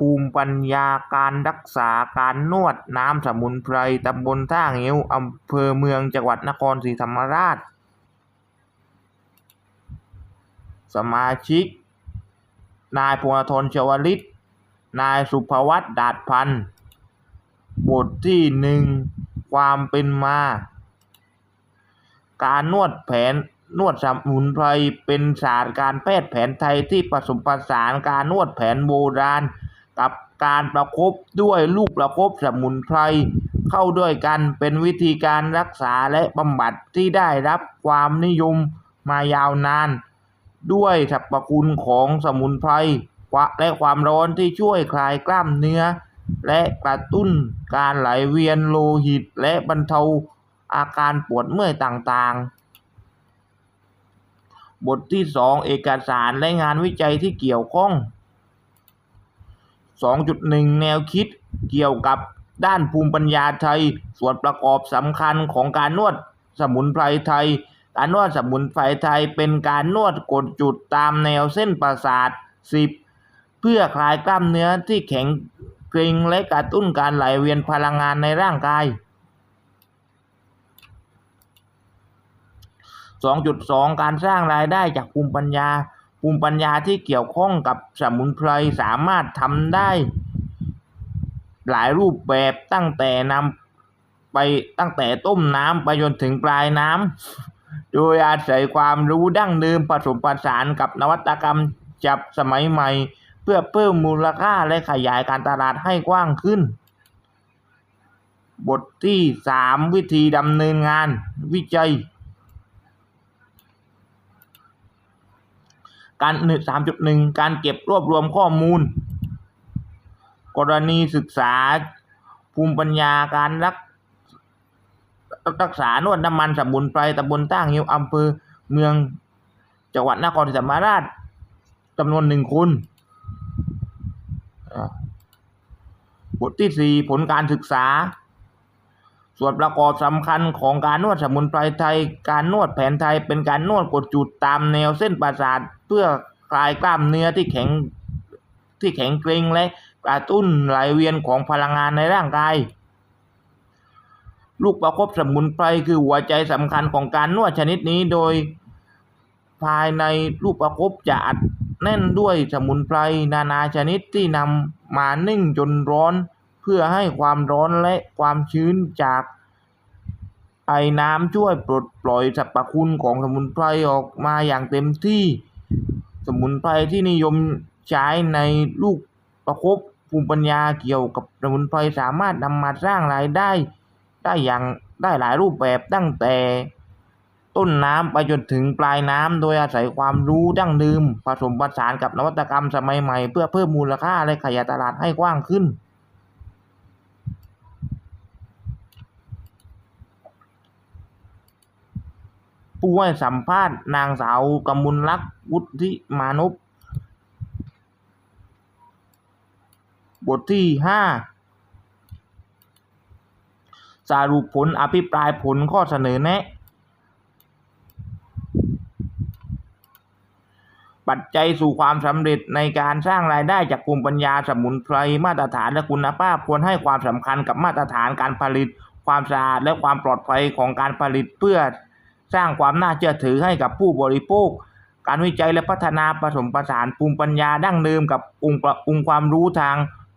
ภูมิปัญญาการรักษาการนวดน้ำสมุนไพรตำบลท่างิ้วอำเภอเมืองจังหวัดนครศรีธรรมราช สมาชิก นายพงศธรชวลิต นายสุภวัตดาดพันธ์บทที่หนึ่งความเป็นมา การนวดแผนนวดสมุนไพรเป็นศาสตร์การแพทย์แผนไทยที่ผสมผสานการนวดแผนโบราณ กับการประคบด้วยลูกประคบสมุนไพรเข้าด้วยกันเป็นวิธีการรักษาและบำบัดที่ได้รับความนิยมมายาวนาน ด้วยสรรพคุณของสมุนไพรและความร้อนที่ช่วยคลายกล้ามเนื้อ และกระตุ้นการไหลเวียนโลหิตและบรรเทาอาการปวดเมื่อยต่างๆ บทที่ 2 เอกสารและงานวิจัยที่เกี่ยวข้อง 2.1 แนวคิดเกี่ยวกับด้านภูมิปัญญาไทย ส่วนประกอบสำคัญของการนวดสมุนไพรไทย การนวดสมุนไพรไทยเป็นการนวดกดจุดตามแนวเส้นประสาท 10 เพื่อคลายกล้ามเนื้อที่แข็งเกร็งและกระตุ้นการไหลเวียนพลังงานในร่างกาย 2.2 การสร้างรายได้จากภูมิปัญญา ภูมิปัญญาที่เกี่ยวข้องกับสมุนไพรสามารถทำได้ หลายรูปแบบตั้งแต่นำไปตั้งแต่ต้มน้ำไปจนถึงปลายน้ำโดยอาศัยความรู้ดั้งเดิมผสมผสานกับนวัตกรรมจับสมัยใหม่ เพื่อเพิ่มมูลค่าและขยายการตลาดให้กว้างขึ้น บทที่ 3 วิธีดำเนินงานวิจัย การหนึ่งสามจุดหนึ่งการเก็บรวบรวมข้อมูล กรณีศึกษาภูมิปัญญาการรักรักษานวดน้ำมันสมุนไพรตำบลตั้งหิวอำเภอเมืองจังหวัดนครศรีธรรมราชจำนวนหนึ่งคนบทที่สี่ผลการศึกษา ส่วนประกอบสำคัญของการนวดสมุนไพรไทย การนวดแผนไทยเป็นการนวดกดจุดตามแนวเส้นประสาทเพื่อคลายกล้ามเนื้อที่แข็งที่แข็งเกร็งและกระตุ้นไหลเวียนของพลังงานในร่างกายลูกประคบสมุนไพรคือหัวใจสำคัญของการนวดชนิดนี้โดย ภายในลูกประคบจะอัดแน่นด้วยสมุนไพรนานาชนิดที่นำมานึ่งจนร้อน พื่อให้ความร้อนและความชื้นจากไอ้น้ำช่วยปลดปล่อยสรรพคุณของสมุนไพรออกมาอย่างเต็มที่ สมุนไพรที่นิยมใช้ในลูกประคบภูมิปัญญาเกี่ยวกับสมุนไพรสามารถนำมาสร้างรายได้ ได้อย่างได้หลายรูปแบบตั้งแต่ต้นน้ำไปจนถึงปลายน้ำโดยอาศัยความรู้ดั้งเดิมผสมผสานกับนวัตกรรมสมัยใหม่ เพื่อเพิ่มมูลค่าและขยายตลาดให้กว้างขึ้น ผู้ให้สัมภาษณ์นางสาวกมลลักษณ์วุฒิมานพบทที่ห้าสรุปผลอภิปรายผลข้อเสนอแนะ ปัจจัยสู่ความสำเร็จในการสร้างรายได้จากภูมิปัญญาสมุนไพรมาตรฐานและคุณภาพควรให้ความสำคัญกับมาตรฐานการผลิต ความสะอาดและความปลอดภัยของการผลิตเพื่อ สร้างความน่าเชื่อถือให้กับผู้บริโภค การวิจัยและพัฒนาผสมผสานภูมิปัญญาดั้งเดิมกับองค์ประองค์ความรู้ทาง